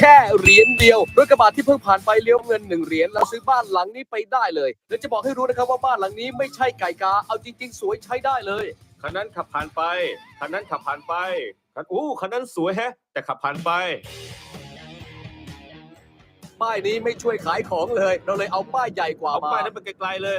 แค่เหรียญเดียวรถกระบะที่เพิ่งผ่านไปเลี้ยวเงินหนึ่งเหรียญแล้วซื้อบ้านหลังนี้ไปได้เลยและจะบอกให้รู้นะครับว่าบ้านหลังนี้ไม่ใช่ไก่กา เอาจริง ๆ สวยใช้ได้เลยคันนั้นขับผ่านไปคันนั้นขับผ่านไปคันอู้คันนั้นสวยแฮะ แต่ขับผ่านไปป้ายนี้ไม่ช่วยขายของเลย เราเลยเอาป้ายใหญ่กว่าเอามา ป้ายนั้นไปไกลๆเลย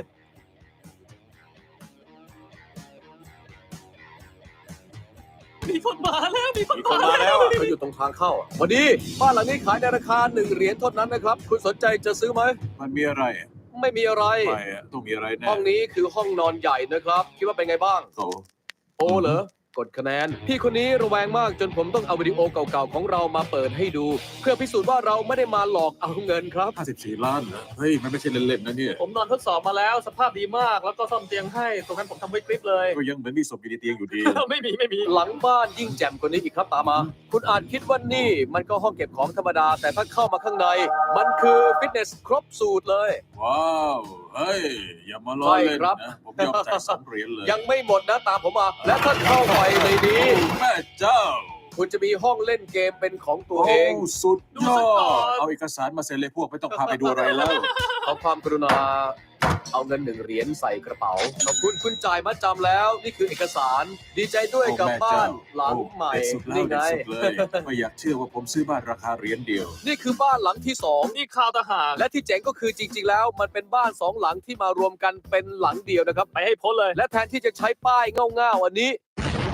มีคนมาแล้วมีคนมีคนมาแล้วอะเขาอยู่ตรงทางเข้าอะพอดีบ้านหลังนี้ขายในราคาหนึ่งเหรียญเท่านั้นนะครับ คุณสนใจจะซื้อไหม มันมีอะไรอะไม่มีอะไรไม่อะต้องมีอะไรแน่ห้องนี้คือห้องนอนใหญ่นะครับ คิดว่าเป็นไงบ้างโตโอเหรอ กดคะแนน พี่คนนี้ระแวงมากจนผมต้องเอาวิดีโอเก่าๆของเรามาเปิดให้ดู เพื่อพิสูจน์ว่าเราไม่ได้มาหลอกเอาเงินครับ 54 ล้านเหรอเฮ้ย มันไม่ใช่เล่นๆนะเนี่ย ผมนอนทดสอบมาแล้วสภาพดีมาก แล้วก็ซ่อมเตียงให้ ตรงนั้นผมทำไว้คลิปเลย ก็ยังเหมือนมีศพอยู่ในเตียงอยู่ดี ไม่มีไม่มีหลังบ้านยิ่งแจ่มกว่านี้อีกครับตามมา คุณอาจคิดว่านี่มันก็ห้องเก็บของธรรมดา แต่ถ้าเข้ามาข้างใน มันคือฟิตเนสครบสูตรเลย ว้าวเฮ้ย อย่ามาล้อเล่นใช่ครับ นะผมยอมจ่ายสองเหรียญเลยยังไม่หมดนะตามผมมา และถ้าเข้าไปในนี้แม่เจ้าคุณจะมีห้องเล่นเกมเป็นของตัวโอ้เองสุดดูยซะอก่อนดเอาเอกสารมาเซ็นเลยพวกไม่ต้องพาไปดูอะไรแล้ว ขอความกรุณา เอาเงินหนึ่งเหรียญใส่กระเป๋า ขอบคุณคุณจ่ายมาจำแล้ว นี่คือเอกสาร ดีใจด้วยกับโอ้แม่บ้านเจ้หลังใหม่เด็ดสุดแล้วนี่ไงเด็ดสุดเลยไม่อยากเชื่อว่าผมซื้อบ้านราคาเหรียญเดียว นี่คือบ้านหลังที่สองนี่ข่าวทหาร และที่เจ๋งก็คือจริง ๆ แล้วมันเป็นบ้านสองหลังที่มารวมกันเป็นหลังเดียวนะครับ ไปให้พ้นเลย และแทนที่จะใช้ป้ายเง่าๆอันนี้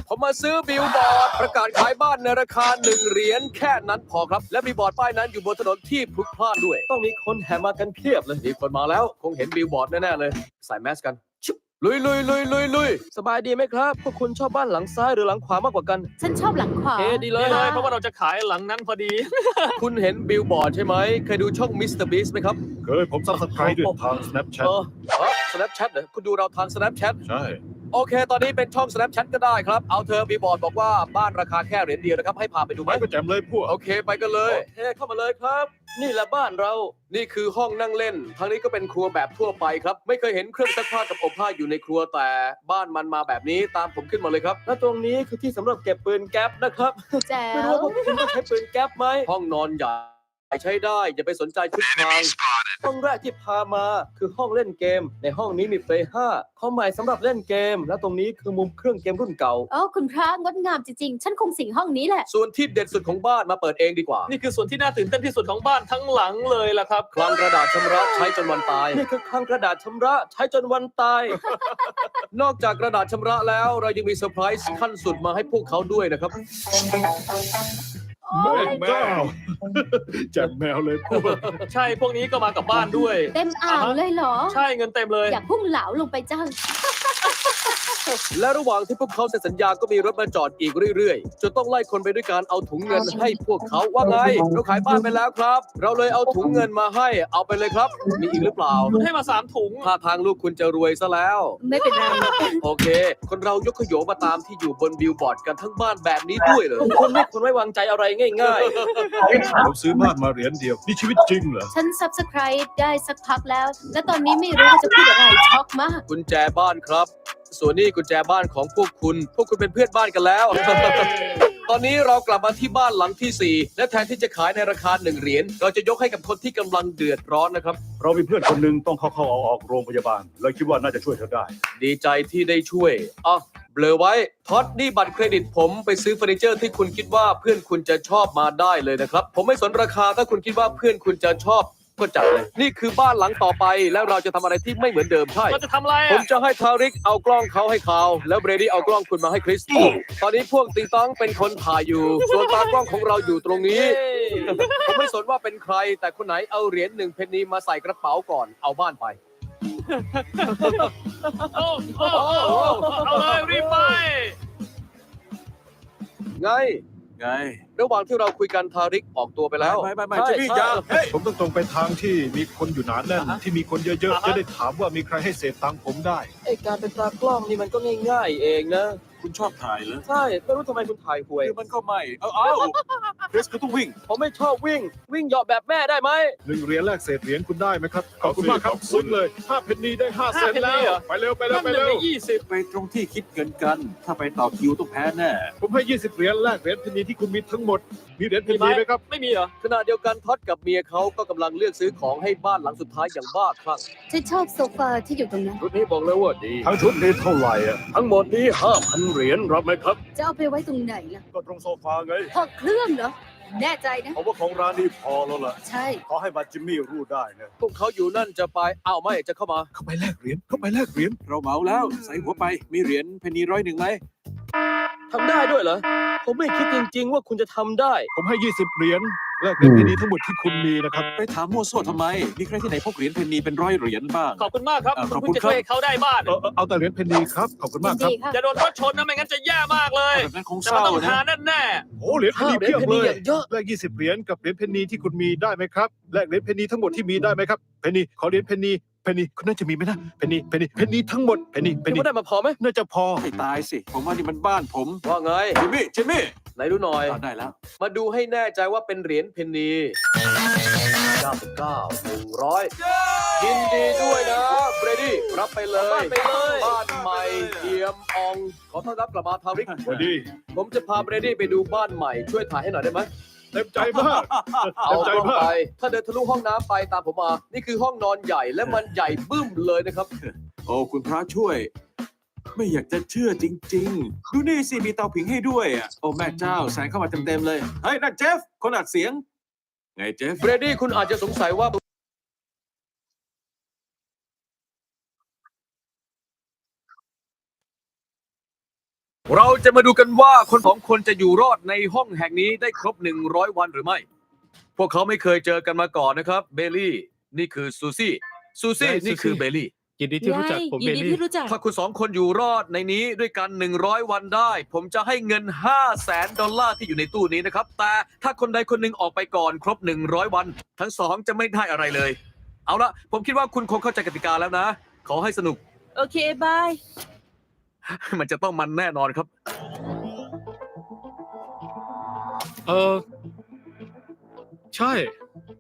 ผมมาซื้อบิลบอร์ดประกาศขายบ้านในราคาหนึ่งเหรียญแค่นั้นพอครับ และมีบอร์ดป้ายนั้นอยู่บนถนนที่พลุกพล่านด้วย ต้องมีคนแห่มากันเพียบเลยมีคนมาแล้ว คงเห็นบิลบอร์ดแน่ๆเลยใส่แมสกันชุบลุยลุยลุยลุยลุยสบายดีไหมครับ พวกคุณชอบบ้านหลังซ้ายหรือหลังขวามากกว่ากันฉันชอบหลังขวาเอ๊ะดีเลยนี่เลย เพราะว่าเราจะขายหลังนั้นพอดี คุณเห็นบิลบอร์ดใช่ไหมเคยดูช่องมิสเตอร์บีสไหมครับเคยผมซับสไครต์ด้วยทาง Snapchat เออเออ Snapchat เหรอคุณดูเราทาง Snapchat ใช่ โอเค ตอนนี้เป็นช่อง Snapchat ก็ได้ครับ เอาเธอบีบอร์ดบอกว่าบ้านราคาแค่เหรียญเดียวนะครับ ให้พาไปดูไหมไม่ก็แจมเลยพวก โอเคไปกันเลยเฮ้เข้ามาเลยครับ นี่แหละบ้านเรา นี่คือห้องนั่งเล่น ทางนี้ก็เป็นครัวแบบทั่วไปครับ ไม่เคยเห็นเครื่องซักผ้ากับอบผ้าอยู่ในครัวแต่บ้านมันมาแบบนี้ตามผมขึ้นมาเลยครับ และตรงนี้คือที่สำหรับเก็บปืนแก๊ปนะครับ แจ๋ไม่วรู้ว่าพวกคุณต้องใช้ปืนแก๊ปไหมห้องนอนใหญ่ ใช้ได้ อย่าไปสนใจชุดทาง ห้องแรกที่พามาคือห้องเล่นเกม ในห้องนี้มีเพลย์5ข้อใหม่สำหรับเล่นเกม และตรงนี้คือมุมเครื่องเกมรุ่นเก่า โอ้คุณพระงดงามจริงๆ ฉันคงสิงห้องนี้แหละ ส่วนที่เด็ดสุดของบ้านมาเปิดเองดีกว่า นี่คือส่วนที่น่าตื่นเต้นที่สุดของบ้านทั้งหลังเลยล่ะครับ คลังกระดาษชำระใช้จนวันตาย นี่คือคลังกระดาษชำระใช้จนวันตาย นอกจากกระดาษชำระแล้วเรายังมีเซอร์ไพรส์ขั้นสุดมาให้พวกเขาด้วยนะครับ โอ้ยแมวแจมแมวเลยพวกใช่พวกนี้ก็มากับบ้านด้วย เต็มอ่างเลยเหรอ ใช่เงินเต็มเลย อยากพุ่งเหลาลงไปจัง และระหว่างที่พวกเขาเซ็นสัญญาก็มีรถมาจอดอีกเรื่อยๆจนต้องไล่คนไปด้วยการเอาถุงเงินให้พวกเขาว่าไงเราขายบ้านไปแล้วครับ เราเลยเอาถุงเงินมาให้เอาไปเลยครับ มีอีกหรือเปล่าคุณให้มาสามถุงท่าทางลูกคุณจะรวยซะแล้ว ไม่เป็นไรโอเค คนเรายกขยโยมาตามที่อยู่บนบิลบอร์ดกันทั้งบ้านแบบนี้ด้วยเลยคุณไม่คุณไม่วางใจอะไรง่ายผมซื้อบ้านมาเหรียญเดียว นี่ชีวิตจริงเหรอ ฉัน subscribe ได้สักพักแล้ว และตอนนี้ไม่รู้ว่าจะพูดอะไรช็อกมากกุญแจบ้านครับ ส่วนนี้กุญแจบ้านของพวกคุณ พวกคุณเป็นเพื่อนบ้านกันแล้ว ตอนนี้เรากลับมาที่บ้านหลังที่ 4 และแทนที่จะขายในราคาหนึ่งเหรียญเราจะยกให้กับคนที่กำลังเดือดร้อนนะครับ เรามีเพื่อนคนหนึ่งต้องเข้าเข้าออกออกโรงพยาบาลเลยคิดว่าน่าจะช่วยเธอได้ ดีใจที่ได้ช่วยอะ เบลอไว้ท็อดนี่บัตรเครดิตผมไปซื้อเฟอร์นิเจอร์ที่คุณคิดว่าเพื่อนคุณจะชอบมาได้เลยนะครับ ผมไม่สนราคาถ้าคุณคิดว่าเพื่อนคุณจะชอบก็จัดเลย นี่คือบ้านหลังต่อไปแล้วเราจะทำอะไรที่ไม่เหมือนเดิมใช่ๆเราจะทำอะไรผมอะ จะให้ทาริกเอากล้องเขาให้เขาแล้วเบรดี้เอากล้องคุณมาให้คริสตอนนี้พวกติงต้องเป็นคนถ่ายอยู่ ส่วนตากล้องของเราอยู่ตรงนี้ ผมไม่สนว่าเป็นใคร แต่คนไหนเอาเหรียญหนึ่งเพนนีมาใส่กระเป๋าก่อนเอาบ้านไป โอ้โอ้โอ้เอาเลยรีบไป ไง ไงระหว่างที่เราคุยกันทาริกออกตัวไปแล้วไม่ไม่ไม่ใช่จะพี่ใช่ ยาเฮ้ยผมต้องตรงไปทางที่มีคนอยู่หนาแน่น ที่มีคนเยอะอ่าฮะๆ จะได้ถามว่ามีใครให้เศษตังค์ผมได้ ไอการเป็นตากล้องนี่มันก็ง่ายๆเองนะคุณชอบถ่ายเหรอใช่ไม่รู้ทำไมคุณถ่ายห่วย คือมันก็ไม่เอาเอาเดรสก็ต้องวิ่ง ผมไม่ชอบวิ่ง วิ่งเหยาะแบบแม่ได้ไหม หนึ่งเหรียญแลกเศษเหรียญคุณได้ไหมครับ ขอบคุณมากครับขอบคุณซึ้งเลยห้าเพนนีได้ห้าเซนเพนนีแล้วเหรอไปเร็วไปเร็วนั่นไปหนึ่งเร็วในยี่สิบไปตรงที่คิดเงินกัน ถ้าไปต่อคิวต้องแพ้แน่ ผมให้ 20 เหรียญแลกเหรียญเพนนีที่คุณมีทั้งหมด มีเหรียญเพนนีไหมครับ ไม่มีเหรอขณะเดียวกันท็อดกับเมียเขาก็กำลังเลือกซื้อของให้บ้านหลังสุดท้ายอย่างบ้าคลั่งฉันชอบโซฟาที่อยู่ตรงนั้น ชุดนี้บอกเลยว่าดี ทั้งชุดนี้เท่าไหร่อะ ทั้งหมดนี้5,000เหรียญรับไหมครับ จะเอาไปไว้ตรงไหนล่ะ ก็ตรงโซฟาไงพอเครื่องเหรอ แน่ใจนะ ผมว่าของร้านนี้พอแล้วล่ะใช่ ขอให้บัตรจิมมี่รู้ได้นะพวกเขาอยู่นั่นจะไปอ้าวไม่จะเข้ามา เข้าไปแลกเหรียญเข้าไปแลกเหรียญเราเหมาแล้ว ใส่หัวไปมีเหรียญเพนนีร้อยหนึ่งไหมทำได้ด้วยเหรอ ผมไม่คิดจริง ๆ ว่าคุณจะทำได้ ผมให้ 20 เหรียญ แลกเหรียญเพนนีทั้งหมดที่คุณมีนะครับ ไปถามมั่วซั่วทำไม มีใครที่ไหนพกเหรียญเพนนีเป็นร้อยเหรียญบ้าง ขอบคุณมากครับอ่าขอบคุคุณณจะครับ ช่วยเขาได้บ้านเออเออเอาแต่เหรียญเพนนีครับ ขอบคุณมากครับ ดีค่ะ จะโดนรถชนนะไม่งั้นจะแย่มากเลยแบบนั้นคงแต่เศมันร้าต้องนะหาแน่แน่โอ้เหรียญเพนนีเหรียญเพียบเพนนีเลอยย่างเยอะแลก20เหรียญกับเหรียญเพนนีที่คุณมีได้ไหมครับแลกเหรียญเพนนีทั้งหมดที่มีได้ไหมครับเพนนีขอเหรียญเพนนีเพนนีคุณน่าจะมีไหมนะเพนนีเพนนีเพนนีทั้งหมดเพนนีเพนคิดนีว่าได้มาพอไหมน่าจะพอ ให้ตายสิ ผมว่านี่มันบ้านผมว่าไง จิมมี่ จิมมี่ ไหนดูหน่อย อ่าได้แล้ว มาดูให้แน่ใจว่าเป็นเหรียญเพนนี99 100ยินดีด้วยนะ เบรดี้ รับไปเลย บ้านไปเลยบ้านใหม่เทียมออง ขอต้อนรับกลับมาทาริก สวัสดี ผมจะพาเบรดี้ไปดูบ้านใหม่ ช่วยถ่ายให้หน่อยได้ไหม เต็มใจมาก เอาใจกล้องมาก ไป ถ้าเดินทะลุห้องน้ำไปตามผมมา นี่คือห้องนอนใหญ่และมันใหญ่บึ้มเลยนะครับ โอ้ คุณพระช่วย ไม่อยากจะเชื่อจริง ๆ ดูนี่สิมีเตาผิงให้ด้วยอะโอ้แม่เจ้าแสงเข้ามาเต็มๆเลย เฮ้ยนั่นเจฟ คนอัดเสียง ไงเจฟเบรดี้คุณอาจจะสงสัยว่า เราจะมาดูกันว่าคนสองคนจะอยู่รอดในห้องแห่งนี้ได้ครบ 100 วันหรือไม่ พวกเขาไม่เคยเจอกันมาก่อนนะครับ เบลลี่ นี่คือซูซี่ ซูซี่ นี่คือเบลลี่ ยินดีที่รู้จักผมยิเบนลดีลี่ ที่รู้จัก ถ้าคุณสองคนอยู่รอดในนี้ด้วยกัน 100 วันได้ ผมจะให้เงิน 5 0 0แสนดอลลาร์ที่อยู่ในตู้นี้นะครับ แต่ถ้าคนใดคนหนึ่งออกไปก่อนครบ 100 วัน ทั้งสองจะไม่ได้อะไรเลย เอาละผมคิดว่าคุณคงเข้าใจกติกาแล้วนะ ขอให้สนุก โอเค บาย มันจะต้องมันแน่นอนครับ เออ ใช่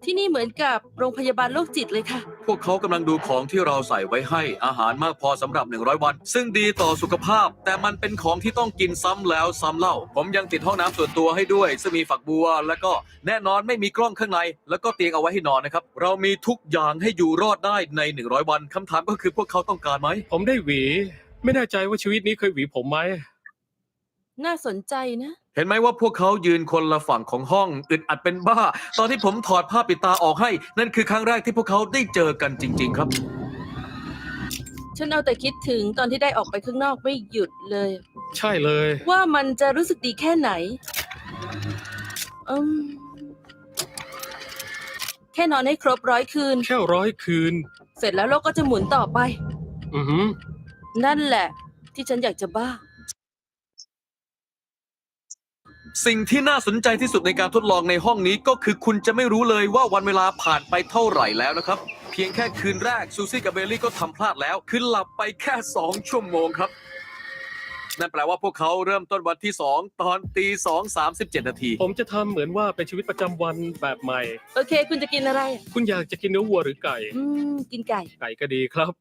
ที่นี่เหมือนกับโรงพยาบาลโรคจิตเลยค่ะ พวกเขากำลังดูของที่เราใส่ไว้ให้อาหารมากพอสำหรับ 100 วัน ซึ่งดีต่อสุขภาพ แต่มันเป็นของที่ต้องกินซ้ำแล้วซ้ำเล่า ผมยังติดห้องน้ำส่วนตัวให้ด้วย ซึ่งมีฝักบัว แล้วก็แน่นอนไม่มีกล้องข้างใน แล้วก็เตียงเอาไว้ให้นอนนะครับ เรามีทุกอย่างให้อยู่รอดได้ใน 100 วันคำถามก็คือพวกเขาต้องการไหม ผมได้หวี ไม่แน่ใจว่าชีวิตนี้เคยหวีผมไหม น่าสนใจนะ เห็นไหมว่าพวกเขายืนคนละฝั่งของห้องอึดอัดเป็นบ้า ตอนที่ผมถอดผ้าปิดตาออกให้ นั่นคือครั้งแรกที่พวกเขาได้เจอกันจริง ๆ ครับ ฉันเอาแต่คิดถึงตอนที่ได้ออกไปข้างนอกไม่หยุดเลย ใช่เลย ว่ามันจะรู้สึกดีแค่ไหนอืมแค่นอนให้ครบร้อยคืน แค่ร้อยคืน เสร็จแล้วโลกก็จะหมุนต่อไป อือหือ นั่นแหละ ที่ฉันอยากจะบ้า สิ่งที่น่าสนใจที่สุดในการทดลองในห้องนี้ก็คือคุณจะไม่รู้เลยว่าวันเวลาผ่านไปเท่าไหร่แล้วนะครับ เพียงแค่คืนแรกซูซี่กับเบลลี่ก็ทำพลาดแล้ว คือหลับไปแค่ 2 ชั่วโมงครับ นั่นแปลว่าพวกเขาเริ่มต้นวันที่ 2 ตอนตี2 37นาที ผมจะทำเหมือนว่าเป็นชีวิตประจำวันแบบใหม่ โอเค คุณจะกินอะไร คุณอยากจะกินเนื้อวัวหรือไก่ อืม กินไก่ไก่ก็ดีครับ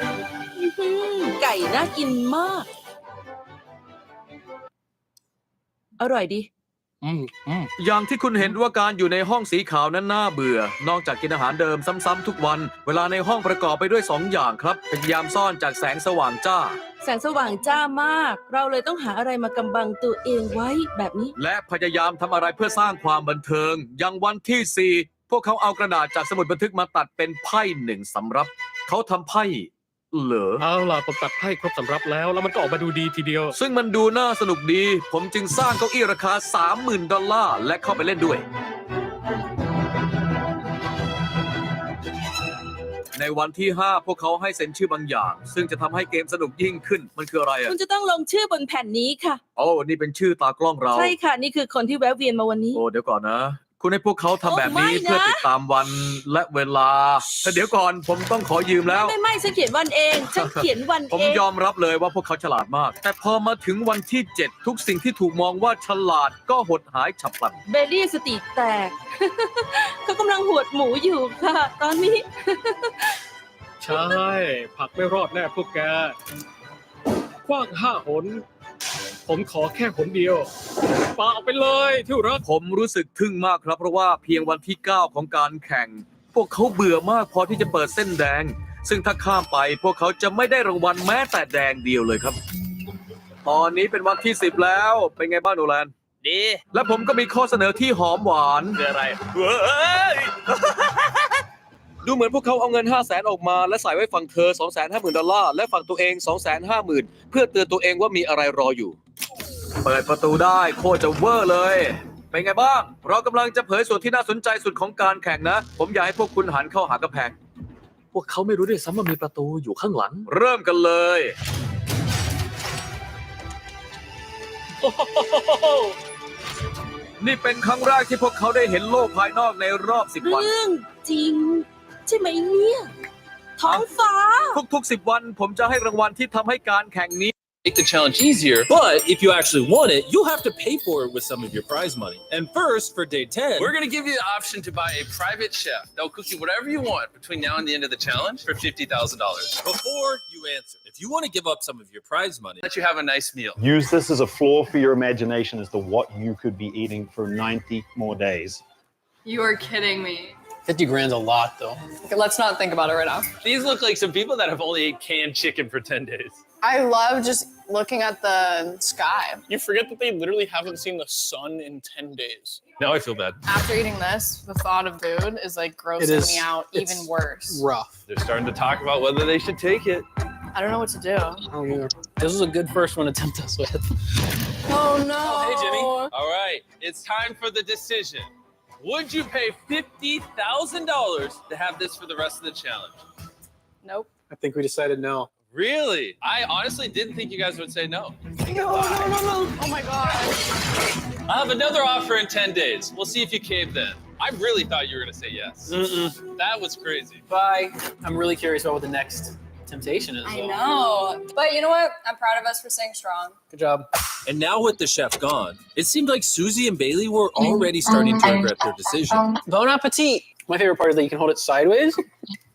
อื้อหือไก่น่ากินมาก อร่อยดี อืมอืมอย่างที่คุณเห็นว่าการอยู่ในห้องสีขาวนั้นน่าเบื่อ นอกจากกินอาหารเดิมซ้ำๆทุกวัน เวลาในห้องประกอบไปด้วย 2 อย่างครับ พยายามซ่อนจากแสงสว่างจ้า แสงสว่างจ้ามาก เราเลยต้องหาอะไรมากำบังตัวเองไว้แบบนี้ และพยายามทำอะไรเพื่อสร้างความบันเทิง อย่างวันที่ 4 พวกเขาเอากระดาษจากสมุดบันทึกมาตัดเป็นไพ่หนึ่งสำรับ เขาทำไพ่ เหรอเอาล่ะผมตัดไพ่ครบสำรับแล้ว แล้วมันก็ออกมาดูดีทีเดียว ซึ่งมันดูน่าสนุกดี ผมจึงสร้างเก้าอี้ราคา 30,000 ดอลลาร์ และเข้าไปเล่นด้วย ในวันที่ 5 พวกเขาให้เซ็นชื่อบางอย่าง ซึ่งจะทำให้เกมสนุกยิ่งขึ้นมันคืออะไรอะคุณจะต้องลงชื่อบนแผ่นนี้ค่ะ โอ้นี่เป็นชื่อตากล้องเรา ใช่ค่ะ นี่คือคนที่แวะเวียนมาวันนี้ โอ้เดี๋ยวก่อนนะ คุณให้พวกเขาทำแบบนี้โอ้ไม่นะ เพื่อติดตามวันและเวลาแต่เดี๋ยวก่อนผมต้องขอยืมแล้ว ไม่ไม่ฉันเขียนวันเองฉันเขียนวันผมเองยอมรับเลยว่าพวกเขาฉลาดมาก แต่พอมาถึงวันที่ 7 ทุกสิ่งที่ถูกมองว่าฉลาดก็หดหายฉับพลัน เบลลี่สติแตก เขากำลังหวดหมูอยู่ค่ะ ตอนนี้ ใช่ ผักไม่รอดแน่พวกแก กว้างห้าหน ผมขอแค่หนเดียวปาออกไปเลยที่รักผมรู้สึกทึ่งมากครับ เพราะว่าเพียงวันที่ 9 ของการแข่ง พวกเขาเบื่อมากพอที่จะเปิดเส้นแดง ซึ่งถ้าข้ามไปพวกเขาจะไม่ได้รางวัลแม้แต่แดงเดียวเลยครับ ตอนนี้เป็นวันที่ 10 แล้ว เป็นไงบ้างโนแลนดี และผมก็มีข้อเสนอที่หอมหวาน คืออะไรดูเหมือนพวกเขาเอาเงิน 5 0 0แสนออกมา และใส่ไว้ฝั่งเธอ 2 5 0 0 0 0ดอลลาร์และฝั่งตัวเอง 2 5 0 0 0 0 เพื่อเตือนตัวเองว่ามีอะไรรออยู่ เปิดประตูได้โคตรจะเวอร์เลย เป็นไงบ้าง เรากำลังจะเผยส่วนที่น่าสนใจสุดของการแข่งนะ ผมอยากให้พวกคุณหันเข้าหากระแพง พวกเขาไม่รู้ด้วยซ้ำว่ามีประตูอยู่ข้างหลัง เริ่มกันเลย นี่เป็นครั้งแรกที่พวกเขาได้เห็นโลกภายนอกในรอบ10วัน เรื่องจริง ใช่ไหมเนี่ย ท้องฟ้า ทุกๆ10วันผมจะให้รางวัลที่ทำให้การแข่งนี้ make the challenge easier. But if you actually want it, you'll have to pay for it with some of your prize money. And first, for day 10, we're going to give you the option to buy a private chef that'll cook you whatever you want between now and the end of the challenge for $50,000. Before you answer, if you want to give up some of your prize money, let you have a nice meal. Use this as a floor for your imagination as to what you could be eating for 90 more days. You are kidding me. 50 grand's a lot, though. Okay, let's not think about it right now. These look like some people that have only ate canned chicken for 10 days. I love just looking at the sky. You forget that they literally haven't seen the sun in 10 days. Now I feel bad. After eating this, the thought of food is like grossing is. me out It's even worse. Rough. They're starting to talk about whether they should take it. I don't know what to do. Oh, yeah. This was a good first one to tempt us with. Oh no. Oh, hey, Jimmy. All right, it's time for the decision. Would you pay $50,000 to have this for the rest of the challenge? Nope. I think we decided no. Really? I honestly didn't think you guys would say no. No, no, no, no. Oh my god. I'll have another offer in 10 days. We'll see if you cave then. I really thought you were going to say yes. That was crazy. Bye. I'm really curious about what the next temptation is. I though. know. But you know what? I'm proud of us for staying strong. Good job. And now with the chef gone, it seemed like Susie and Bailey were already starting to regret their decision. Bon appetit. My favorite part is that you can hold it sideways.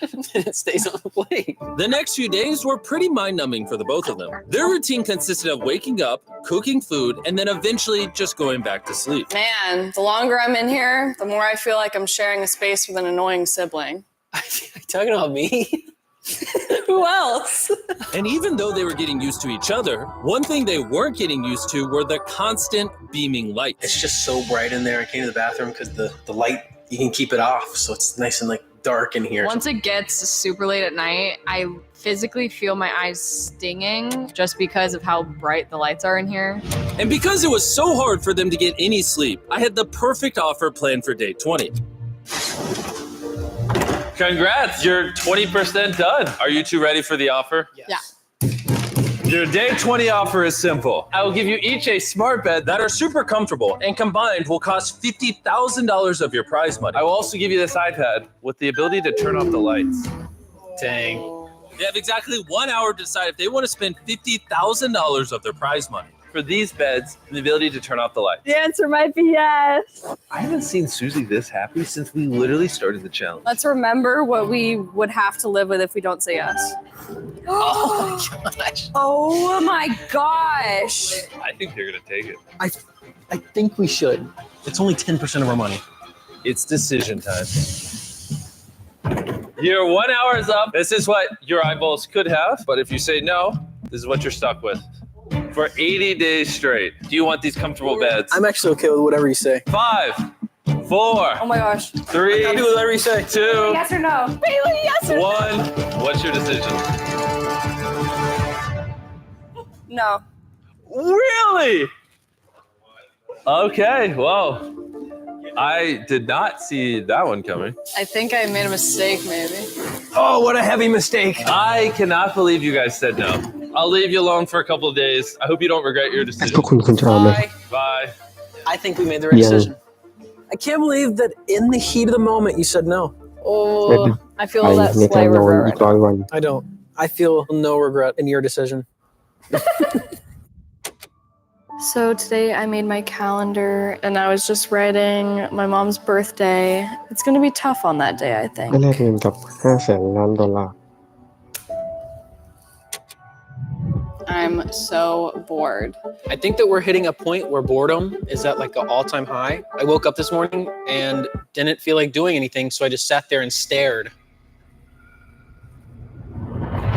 and it stays on the plate. The next few days were pretty mind numbing for the both of them. Their routine consisted of waking up, cooking food, and then eventually just going back to sleep. Man, the longer I'm in here, the more I feel like I'm sharing a space with an annoying sibling. Talking about me? Who else? And even though they were getting used to each other, one thing they weren't getting used to were the constant beaming lights. It's just so bright in there. I came to the bathroom because the, the light, you can keep it off. So it's nice and like dark in here. Once it gets super late at night, I physically feel my eyes stinging just because of how bright the lights are in here. And because it was so hard for them to get any sleep, I had the perfect offer planned for day 20. Congrats, you're 20% done. Are you two ready for the offer? Yeah. Your day 20 offer is simple. I will give you each a smart bed that are super comfortable and combined will cost $50,000 of your prize money. I will also give you this iPad with the ability to turn off the lights. Dang. They have exactly one hour to decide if they want to spend $50,000 of their prize money for these beds and the ability to turn off the lights. The answer might be yes. I haven't seen Susie this happy since we literally started the challenge. Let's remember what we would have to live with if we don't say yes. Oh my gosh. Oh my gosh. I think they're going to take it. I, I think we should. It's only 10% of our money. It's decision time. Your one hour is up. This is what your eyeballs could have, but if you say no, this is what you're stuck with for 80 days straight. Do you want these comfortable beds? I'm actually okay with whatever you say. Five, four, Oh my gosh. three, I'll do whatever you say. two, Yes or no? Bailey, yes or one. What's your decision? no? Really? Okay, well, I did not see that one coming. I think I made a mistake, maybe. Oh, what a heavy mistake. I cannot believe you guys said no. I'll leave you alone for a couple of days. I hope you don't regret your decision. Bye. Bye. I think we made the right Yeah. decision. I can't believe that in the heat of the moment you said no. Oh, I feel ไป that ในการ slight นอน regret อี right กร้อยวัน I don't. I feel no regret in your decision. So today I made my calendar and I was just writing my mom's birthday. It's gonna be tough on that day, I ได้ think. แลกเงินกับห้าแสนล้านดอลลาร์ I'm so bored. I think that we're hitting a point where boredom is at like an all-time high. I woke up this morning and didn't feel like doing anything, so I just sat there and stared.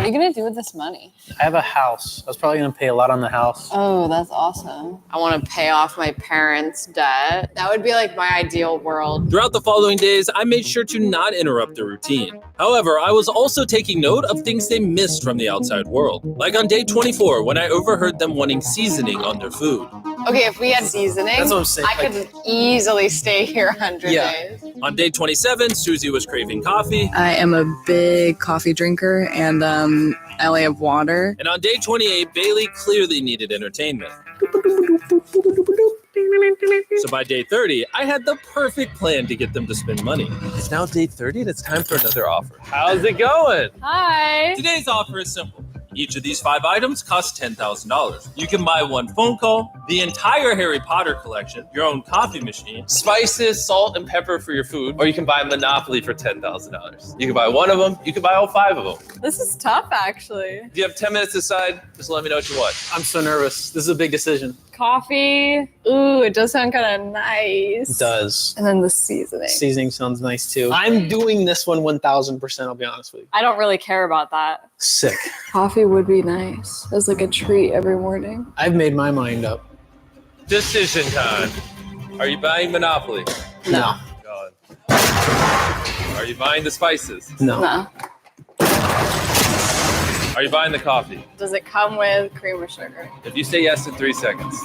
What are you gonna do with this money? I have a house. I was probably gonna pay a lot on the house. Oh, that's awesome. I want to pay off my parents' debt. That would be like my ideal world. Throughout the following days, I made sure to not interrupt the routine. However, I was also taking note of things they missed from the outside world. Like on day 24, when I overheard them wanting seasoning on their food. Okay, if we had seasoning, That's what I'm saying, I could easily stay here 100 Yeah. days. On day 27, Susie was craving coffee. I am a big coffee drinker and um, I only have water. And on day 28, Bailey clearly needed entertainment. So by day 30, I had the perfect plan to get them to spend money. It's now day 30 and it's time for another offer. How's it going? Hi. Today's offer is simple. Each of these five items costs $10,000. You can buy one phone call, the entire Harry Potter collection, your own coffee machine, Spices, salt, and pepper for your food, or you can buy Monopoly for $10,000. You can buy one of them, you can buy all five of them. This is tough, actually. If you have 10 minutes to decide, just let me know what you want. I'm so nervous. This is a big decision. Coffee. Ooh, it does sound kind of nice. It does. And then the seasoning. Seasoning sounds nice too. I'm doing this one 1000%, I'll be honest with you. I don't really care about that. Sick. Coffee would be nice as like a treat every morning. I've made my mind up. Decision time. Are you buying Monopoly? No. God. Are you buying the spices? No. No. Are you buying the coffee? Does it come with cream or sugar? If you say yes in three seconds.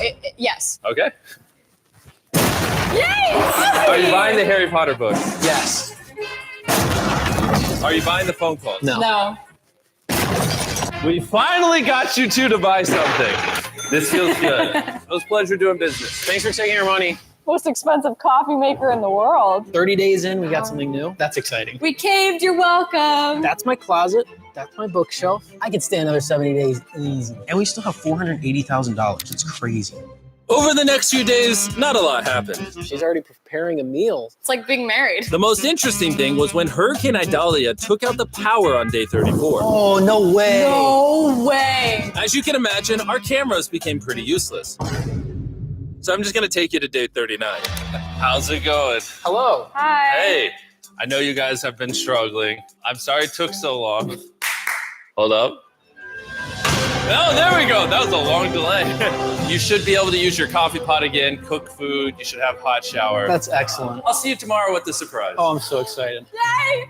It- it- yes. Okay. Yay! Are you buying the Harry Potter books? Yes. Are you buying the phone calls? No. No. We finally got you two to buy something. This feels good. it was a pleasure doing business. Thanks for taking our money. Most expensive coffee maker in the world. 30 days in, we got um, something new. That's exciting. We caved. You're welcome. That's my closet. That's my bookshelf. I could stay another 70 days easy. And we still have $480,000. It's crazy. Over the next few days, not a lot happened. She's already preparing a meal. It's like being married. The most interesting thing was when Hurricane Idalia took out the power on day 34. Oh, no way. No way. As you can imagine, our cameras became pretty useless. So I'm just gonna take you to day 39. How's it going? Hello. Hi. Hey, I know you guys have been struggling. I'm sorry it took so long. Hold up. Oh, there we go. That was a long delay. you should be able to use your coffee pot again, cook food. You should have hot shower. That's excellent. I'll see you tomorrow with the surprise. Oh, I'm so excited. Yay!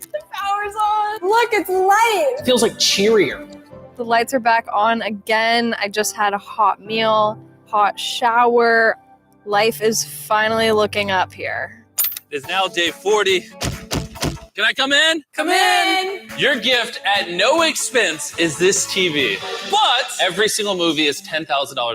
The power's on. Look, it's light. It feels like cheerier. The lights are back on again. I just had a hot meal, hot shower. Life is finally looking up here. It's now day 40. Can I come in? Come in. Your gift at no expense is this TV. But every single movie is $10,000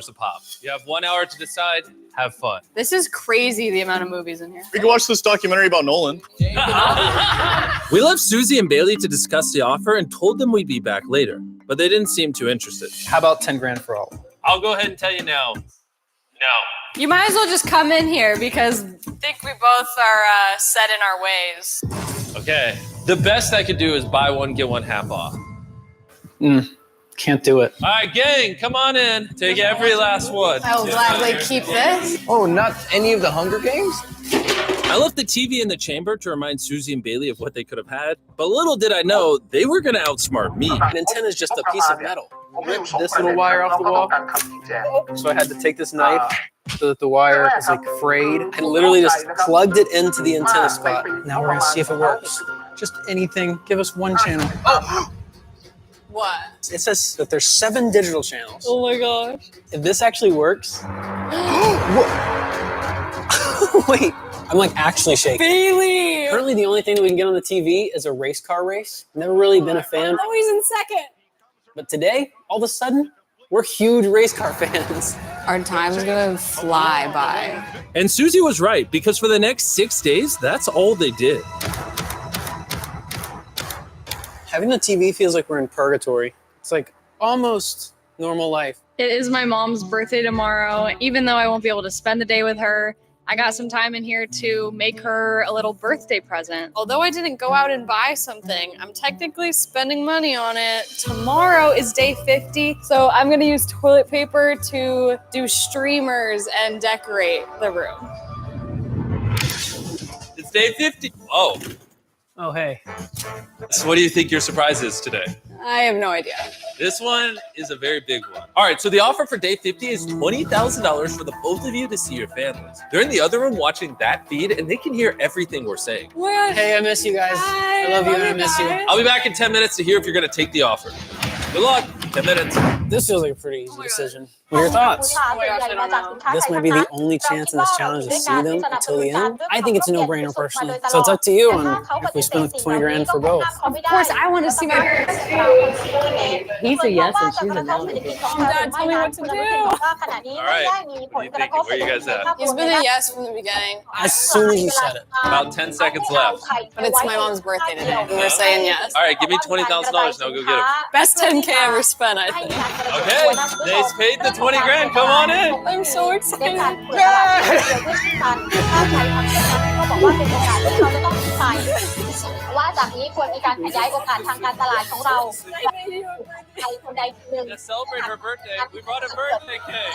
a pop. You have one hour to decide. Have fun. This is crazy the amount of movies in here. We can watch this documentary about Nolan. We left Susie and Bailey to discuss the offer and told them we'd be back later, but they didn't seem too interested. How about 10 grand for all? I'll go ahead and tell you now. No. You might as well just come in here because I think we both are uh, set in our ways. Okay. The best I could do is buy one, get one half off. Mm, can't do it. All right, gang, come on in. Take every last one. I'll gladly keep this. Oh, not any of the Hunger Games? I left the TV in the chamber to remind Susie and Bailey of what they could have had, but little did I know they were going to outsmart me. An antenna is just a piece of metal. Rip this little wire off the wall. So I had to take this knife so that the wire is like frayed and literally just plugged it into the antenna spot. Now we're gonna see if it works. Just anything. Give us one channel. What? It says that there's seven digital channels. Oh my gosh. If this actually works. Wait, I'm like actually shaking. Bailey! Currently, the only thing that we can get on the TV is a race car race. Never really been a oh fan. Oh, he's in second. But today, all of a sudden, we're huge race car fans. Our time's gonna fly by. And Susie was right because for the next six days, that's all they did. Having the TV feels like we're in purgatory. It's like almost normal life. It is my mom's birthday tomorrow. Even though I won't be able to spend the day with her, I got some time in here to make her a little birthday present. Although I didn't go out and buy something, I'm technically spending money on it. Tomorrow is day 50, so I'm gonna use toilet paper to do streamers and decorate the room. It's day 50. Oh, Oh, hey. so what do you think your surprise is today? I have no idea. This one is a very big one. All right, so the offer for day 50 is $20,000 for the both of you to see your families. They're in the other room watching that feed, and they can hear everything we're saying. Hey, I miss you guys. I love you and I miss you. I'll be back in 10 minutes to hear if you're going to take the offer. Good luck. 10 minutes. This feels like a pretty easy decision. What are your thoughts? Oh my gosh, I don't know. This might be the only chance in this challenge to see them until the end. I think it's a no-brainer personally. So it's up to you on if we spend the 20 grand for both. Of course, I want to see my parents. He's a yes and she's a no. Dad, tell me what to do. All right. What are you thinking? Where you guys at? He's been a yes from the beginning. As soon as you said it. About 10 seconds left. But it's my mom's birthday today, and we're saying yes. All right, give me $20,000 now. Go get him. Best 10K ever spent, I think. Okay, Nate's paid the 20 grand. Come on in. I'm so excited. ว่าจากนี้ควรมีการขยายโอกาสทางการตลาดของเราใครคนใดคนหนึ่ง Let's celebrate her birthday. We brought a birthday cake.